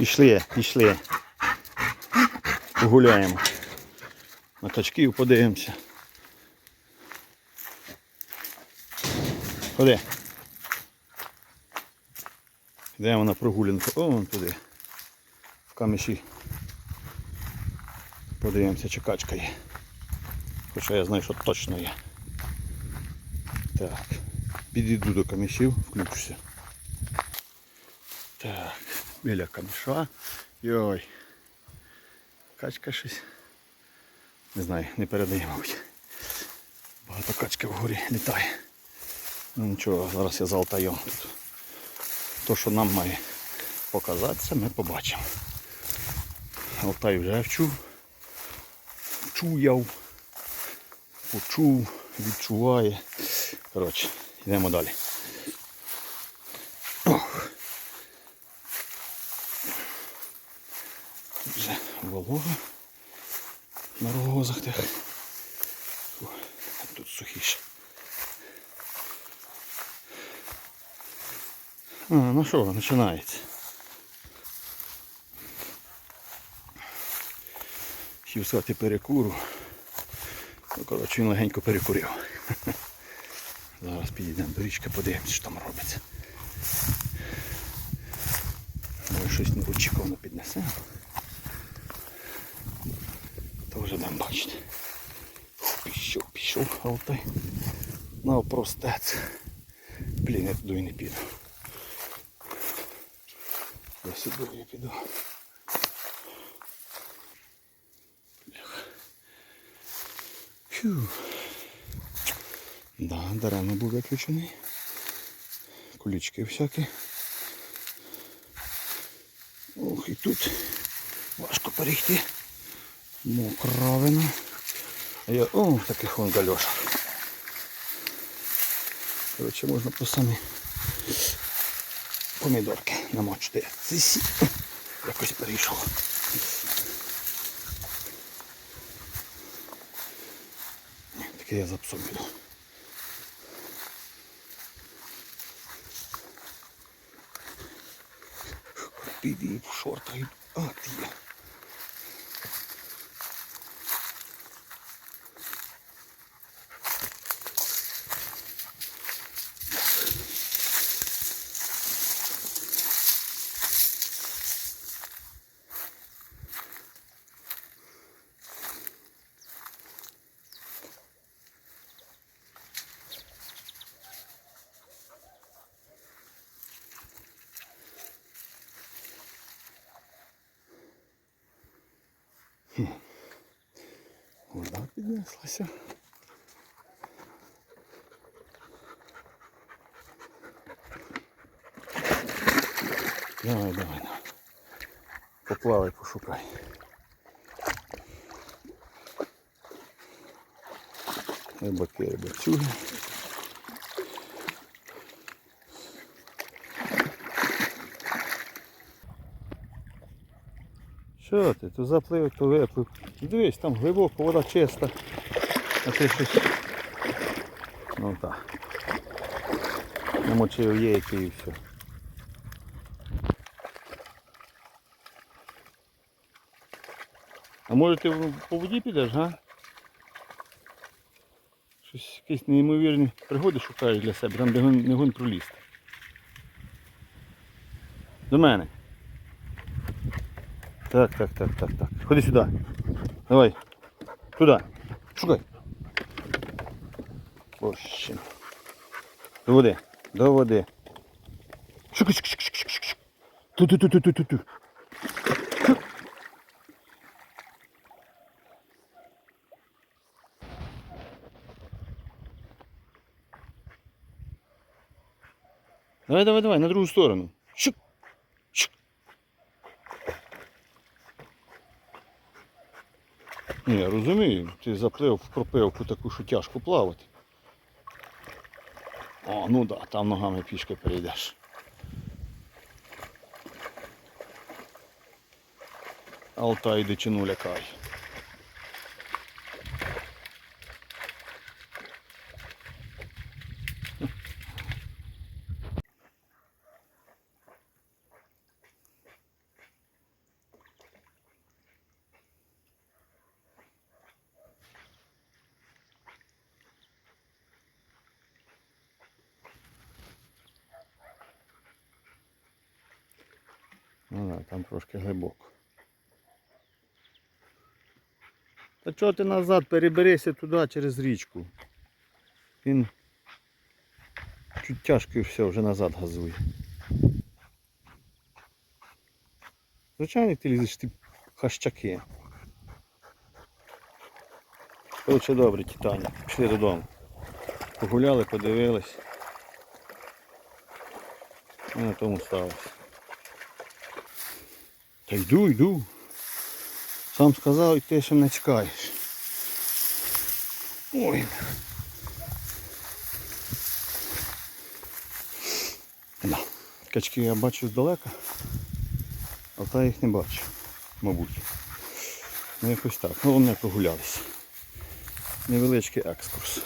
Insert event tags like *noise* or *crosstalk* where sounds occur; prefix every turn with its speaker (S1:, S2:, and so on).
S1: Пішли, пішли. Погуляємо. На качків подивимося. Ходи. Йдемо на прогулянку. О, вон туди. В каміші. Подивимося, чи качка є. Хоча я знаю, що точно є. Так. Підійду до камішів, включуся. Так, біля каміша. Йой. Качка щось. Не знаю, не передає, мабуть. Багато качки вгорі літає. Ну нічого, зараз я залтаю тут. То, що нам має показатися, ми побачимо. Алтай вже вчув. Вчуяв. Почув, відчуває. Коротше, йдемо далі. Ох. Вже на рогозах тих. Тут сухіше. А, ну що, починається. Хотів сказати перекуру. Ну, коротше, він легенько перекурив. *laughs* Зараз підійдемо до річки, подивимося, що там робиться. Може щось неочікувано піднесе. То вже будемо бачити. Пішов, пішов алтай. На простець. Блін, я туди не піду. Я сюди я піду. Фью. Да, даремно був виключений. Кулічки всякі. Ох, і тут важко перейти. Мокровина. Я... О, таких вон гальошах. Коротше, можна по самі помідорки намочити. Сисі. Якось перейшов. Таке я за псом піду. Піди в шортах. А, ти є. Вода піднеслася. Давай, давай, давай. Поплавай, пошукай. Рибаки, рибацюги. Що ти? То заплив, то виплив. Дивись, там глибоко, вода чиста. А ти щось. Ну так. Намочив є який і все. А може ти по воді підеш, га? Щось якісь неймовірні пригоди шукаєш для себе, там де не гон пролізти. До мене. Так, так, так, так, так. Ходи сюди. Давай. Туди. Шукай. Ось. До води. До води. Шукай, шукай, шукай, шукай, шукай. Ту, ту, ту, ту, ту, ту, ту. Давай, давай, давай, на другу сторону. Ні, розумію, ти заплив в пропивку таку, що тяжко плавати. О, ну да, там ногами пішки перейдеш. Алтай дичину лякай. Ну да, там трошки глибоко. Та чого ти назад переберися туди через річку? Він чуть тяжко і все, вже назад газує. Звичайно, ти лізеш ти хащаки. Коротше, добре, Титані. Пішли додому. Погуляли, подивились. І на тому сталося. Та йду, йду. Сам сказав, і ти ще не чекаєш. Ой. Да. Качки я бачу здалека, а та їх не бачу, мабуть. Ну якось так. Головне прогулялися. Невеличкий екскурс.